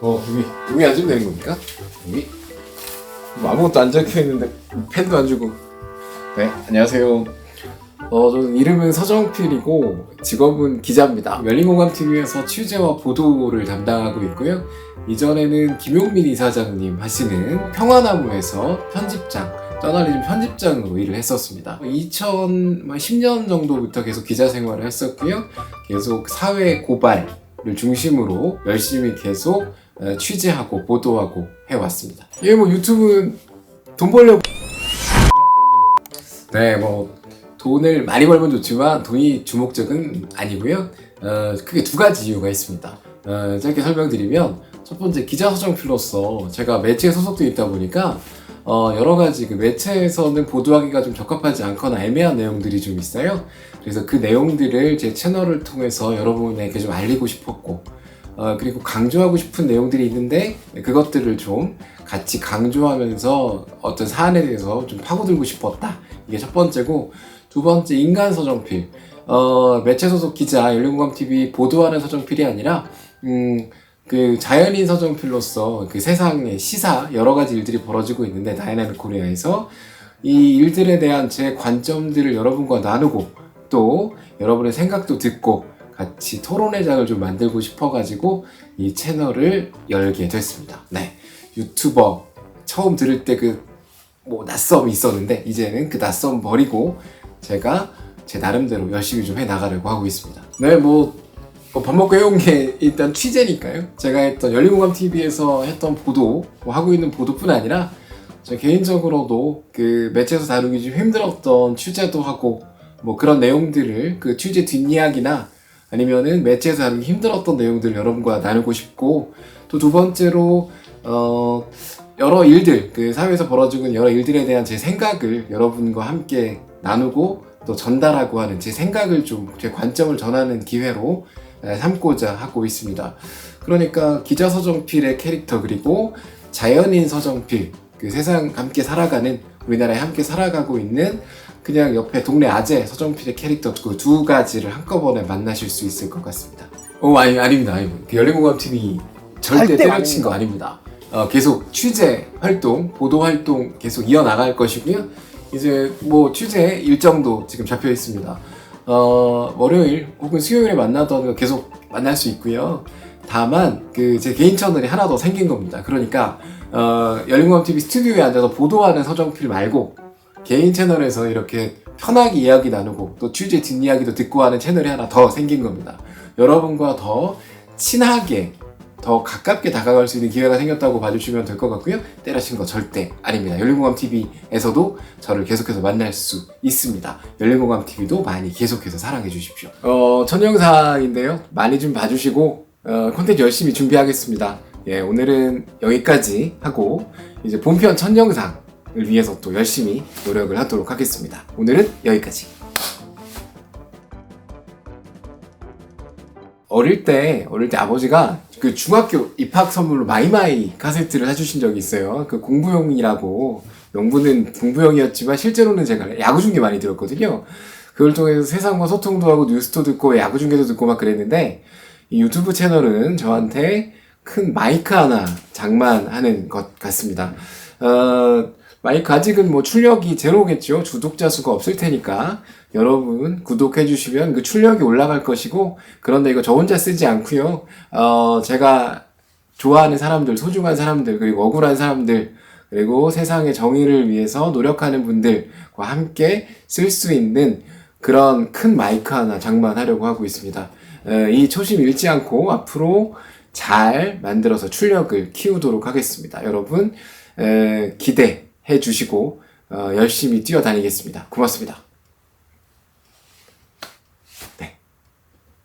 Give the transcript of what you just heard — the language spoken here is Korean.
어 여기 여기 앉으면 되는 겁니까? 여기? 뭐 아무것도 안 적혀 있는데 펜도 안 주고. 네 안녕하세요. 어 저는 이름은 서정필이고 직업은 기자입니다. 열린공감TV에서 취재와 보도를 담당하고 있고요. 이전에는 김용민 이사장님 하시는 평화나무에서 편집장 저널리즘 편집장으로 일을 했었습니다. 2010년 정도부터 계속 기자 생활을 했었고요. 계속 사회 고발을 중심으로 열심히 계속 어, 취재하고 보도하고 해왔습니다. 이게 뭐 유튜브 돈 벌려고 네, 뭐 돈을 많이 벌면 좋지만 돈이 주목적은 아니고요. 어, 크게 두 가지 이유가 있습니다. 어, 짧게 설명드리면 첫 번째 기자 서정필로서 제가 매체에 소속돼 있다 보니까 어, 여러 가지 그 매체에서는 보도하기가 좀 적합하지 않거나 애매한 내용들이 좀 있어요. 그래서 그 내용들을 제 채널을 통해서 여러분에게 좀 알리고 싶었고 어, 그리고 강조하고 싶은 내용들이 있는데 그것들을 좀 같이 강조하면서 어떤 사안에 대해서 좀 파고들고 싶었다. 이게 첫 번째고 두 번째 인간 서정필. 어, 매체 소속 기자 열린공감 TV 보도하는 서정필이 아니라 음, 그 자연인 서정필로서 그 세상의 시사 여러 가지 일들이 벌어지고 있는데 다이나믹 코리아에서 이 일들에 대한 제 관점들을 여러분과 나누고 또 여러분의 생각도 듣고 같이 토론의 장을 좀 만들고 싶어가지고 이 채널을 열게 됐습니다. 네. 유튜버 처음 들을 때 그 뭐 낯섦이 있었는데 이제는 그 낯섦 버리고 제가 제 나름대로 열심히 좀 해 나가려고 하고 있습니다. 네, 뭐, 뭐밥 먹고 해온 게 일단 취재니까요. 제가 했던 열린공감 TV에서 했던 보도, 뭐 하고 있는 보도뿐 아니라 저 개인적으로도 그 매체에서 다루기 좀 힘들었던 취재도 하고 뭐 그런 내용들을 그 취재 뒷이야기나 아니면은 매체에서 다루기 힘들었던 내용들을 여러분과 나누고 싶고 또 두 번째로 어 여러 일들 그 사회에서 벌어지고 있는 여러 일들에 대한 제 생각을 여러분과 함께 나누고 또 전달하고 하는 제 생각을 좀 제 관점을 전하는 기회로 에, 삼고자 하고 있습니다. 그러니까 기자 서정필의 캐릭터 그리고 자연인 서정필 그 세상 함께 살아가는 우리나라에 함께 살아가고 있는 그냥 옆에 동네 아재 서정필의 캐릭터 그 두 가지를 한꺼번에 만나실 수 있을 것 같습니다. 어 아니 아닙니다 아닙니다. 그 열린공감 TV 절대 절대 때려친 거 아닙니다. 어, 계속 취재 활동, 보도 활동 계속 이어나갈 것이고요. 이제 뭐 취재 일정도 지금 잡혀 있습니다. 어, 월요일 혹은 수요일에 만나던 거 계속 만날 수 있고요. 다만 그 제 개인 채널이 하나 더 생긴 겁니다. 그러니까 어, 열린공감 TV 스튜디오에 앉아서 보도하는 서정필 말고 개인 채널에서 이렇게 편하게 이야기 나누고 또 취재 뒷이야기도 듣고 하는 채널이 하나 더 생긴 겁니다. 여러분과 더 친하게 더 가깝게 다가갈 수 있는 기회가 생겼다고 봐주시면 될 것 같고요. 때려친 거 절대 아닙니다. 열린공감 TV에서도 저를 계속해서 만날 수 있습니다. 열린공감 TV도 많이 계속해서 사랑해 주십시오. 어, 첫 영상인데요. 많이 좀 봐주시고 어, 콘텐츠 열심히 준비하겠습니다. 예, 오늘은 여기까지 하고 이제 본편 첫 영상을 위해서 또 열심히 노력을 하도록 하겠습니다. 오늘은 여기까지. 어릴 때 어릴 때 아버지가 그 중학교 입학 선물로 마이마이 카세트를 사주신 적이 있어요. 그 공부용이라고 명분은 공부용이었지만 실제로는 제가 야구 중계 많이 들었거든요. 그걸 통해서 세상과 소통도 하고 뉴스도 듣고 야구 중계도 듣고 막 그랬는데 이 유튜브 채널은 저한테 큰 마이크 하나 장만하는 것 같습니다. 어, 마이크 아직은 뭐 출력이 제로겠죠. 구독자 수가 없을 테니까 여러분 구독해 주시면 그 출력이 올라갈 것이고 그런데 이거 저 혼자 쓰지 않고요. 어, 제가 좋아하는 사람들, 소중한 사람들, 그리고 억울한 사람들, 그리고 세상의 정의를 위해서 노력하는 분들과 함께 쓸 수 있는 그런 큰 마이크 하나 장만하려고 하고 있습니다. 에, 이 초심 잃지 않고 앞으로 잘 만들어서 출력을 키우도록 하겠습니다. 여러분 에, 기대해 주시고 어, 열심히 뛰어다니겠습니다. 고맙습니다.